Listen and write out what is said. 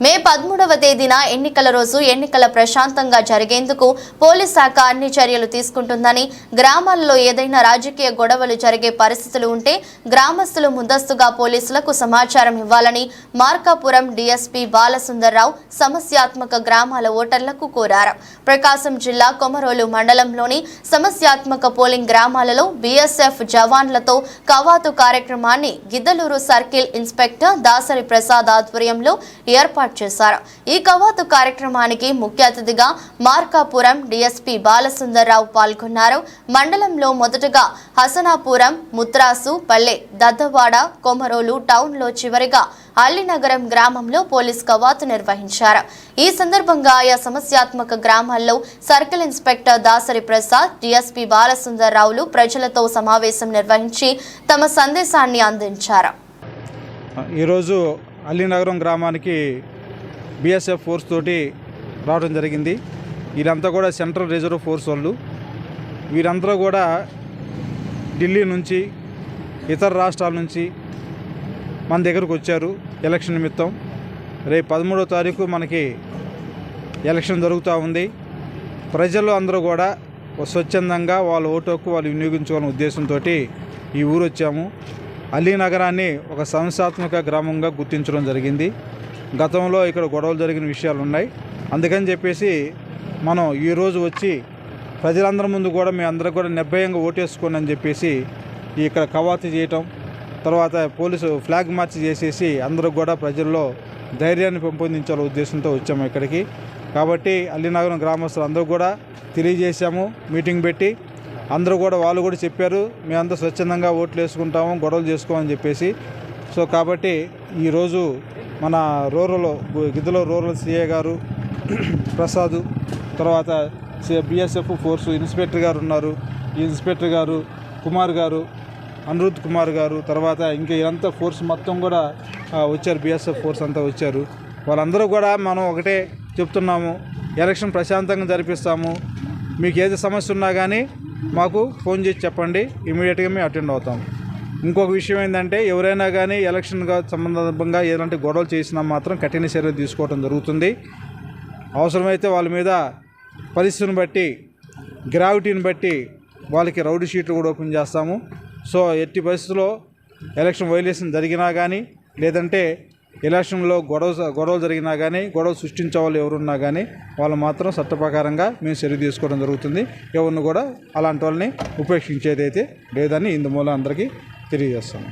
మే పదమూడవ తేదీన ఎన్నికల రోజు ఎన్నికల ప్రశాంతంగా జరిగేందుకు పోలీస్ శాఖ అన్ని చర్యలు తీసుకుంటుందని గ్రామాల్లో ఏదైనా రాజకీయ గొడవలు జరిగే పరిస్థితులు ఉంటే గ్రామస్తులు ముందస్తుగా పోలీసులకు సమాచారం ఇవ్వాలని మార్కాపురం డీఎస్పీ బాలసుందర్రావు సమస్యాత్మక గ్రామాల ఓటర్లకు కోరారు. ప్రకాశం జిల్లా కొమరోలు మండలంలోని సమస్యాత్మక పోలింగ్ గ్రామాలలో బీఎస్ఎఫ్ జవాన్లతో కవాతు కార్యక్రమాన్ని గిద్దలూరు సర్కిల్ ఇన్స్పెక్టర్ దాసరి ప్రసాద్ ఆధ్వర్యంలో ఏర్పాటు చేశారు. ఈ కవాతు కార్యక్రమానికి ముఖ్య అతిథిగా మార్కాపురం డిఎస్పీ బాలసుందర్రావు పాల్గొన్నారు. మండలంలో మొదటగా హసనాపురం ముత్రాసు పల్లె దద్దవాడ కొమరోలు టౌన్లో చివరిగా అల్లినగరం గ్రామంలో పోలీస్ కవాతు నిర్వహించారు. ఈ సందర్భంగా ఆయా సమస్యాత్మక గ్రామాల్లో circle inspector Dasari Prasad DSP బాలసుందర్రావులు ప్రజలతో సమావేశం నిర్వహించి తమ సందేశాన్ని అందించారు. ఈరోజు అల్లినగరం గ్రామానికి బీఎస్ఎఫ్ ఫోర్స్ తోటి రావడం జరిగింది. వీరంతా కూడా సెంట్రల్ రిజర్వ్ ఫోర్స్ వాళ్ళు. వీరందరూ కూడా ఢిల్లీ నుంచి ఇతర రాష్ట్రాల నుంచి మన దగ్గరకు వచ్చారు ఎలక్షన్ నిమిత్తం. రేపు పదమూడో తారీఖు మనకి ఎలక్షన్ జరుగుతూ ఉంది. ప్రజలు అందరూ కూడా స్వచ్ఛందంగా వాళ్ళ ఓటు హక్కు వాళ్ళు వినియోగించుకోవాలనే ఉద్దేశంతో ఈ ఊరు వచ్చాము. అలీ నగరాన్ని ఒక సంస్థాత్మక గ్రామంగా గుర్తించడం జరిగింది. గతంలో ఇక్కడ గొడవలు జరిగిన విషయాలు ఉన్నాయి. అందుకని చెప్పేసి మనం ఈరోజు వచ్చి ప్రజలందరి ముందు కూడా మీ అందరూ కూడా నిర్భయంగా ఓటేసుకోండి అని చెప్పేసి ఇక్కడ కవాతు చేయటం తర్వాత పోలీసు ఫ్లాగ్ మార్చ్ చేసేసి అందరూ కూడా ప్రజల్లో ధైర్యాన్ని పెంపొందించాల ఉద్దేశంతో వచ్చాము ఇక్కడికి. కాబట్టి అల్లినగరం గ్రామస్తులు అందరూ కూడా తెలియజేశాము మీటింగ్ పెట్టి అందరూ కూడా వాళ్ళు కూడా చెప్పారు మేమంతా స్వచ్ఛందంగా ఓట్లు వేసుకుంటాము గొడవలు చేసుకోమని చెప్పేసి. సో కాబట్టి ఈరోజు మన రూరల్ గిద్దలో రూరల్ సిఏ గారు ప్రసాద్ తర్వాత బిఎస్ఎఫ్ ఫోర్స్ ఇన్స్పెక్టర్ గారు ఉన్నారు. ఈ ఇన్స్పెక్టర్ గారు కుమార్ గారు అనిరుద్ కుమార్ గారు తర్వాత ఇంకా ఇదంతా ఫోర్స్ మొత్తం కూడా వచ్చారు. బిఎస్ఎఫ్ ఫోర్స్ అంతా వచ్చారు. వాళ్ళందరూ కూడా మనం ఒకటే చెప్తున్నాము ఎలక్షన్ ప్రశాంతంగా జరిపిస్తాము. మీకు ఏది సమస్య ఉన్నా కానీ మాకు ఫోన్ చేసి చెప్పండి. ఇమీడియట్గా మేము అటెండ్ అవుతాం. ఇంకొక విషయం ఏంటంటే ఎవరైనా కానీ ఎలక్షన్గా సంబంధంగా ఎలాంటి గొడవలు చేసినా మాత్రం కఠిన చర్యలు తీసుకోవడం జరుగుతుంది. అవసరమైతే వాళ్ళ మీద పరిస్థితిని బట్టి గ్రావిటీని బట్టి వాళ్ళకి రౌడీ షీట్లు కూడా ఓపెన్ చేస్తాము. సో ఎట్టి పరిస్థితుల్లో ఎలక్షన్ వైలేషన్ జరిగినా కానీ లేదంటే ఎలక్షన్లో గొడవ గొడవలు జరిగినా కానీ గొడవ సృష్టించే వాళ్ళు ఎవరున్నా కానీ వాళ్ళు మాత్రం చట్ట ప్రకారంగా మేము చర్య తీసుకోవడం జరుగుతుంది. ఎవరిని కూడా అలాంటి వాళ్ళని ఉపేక్షించేది అయితే లేదని ఇందుమూలం అందరికీ తెలియజేస్తాము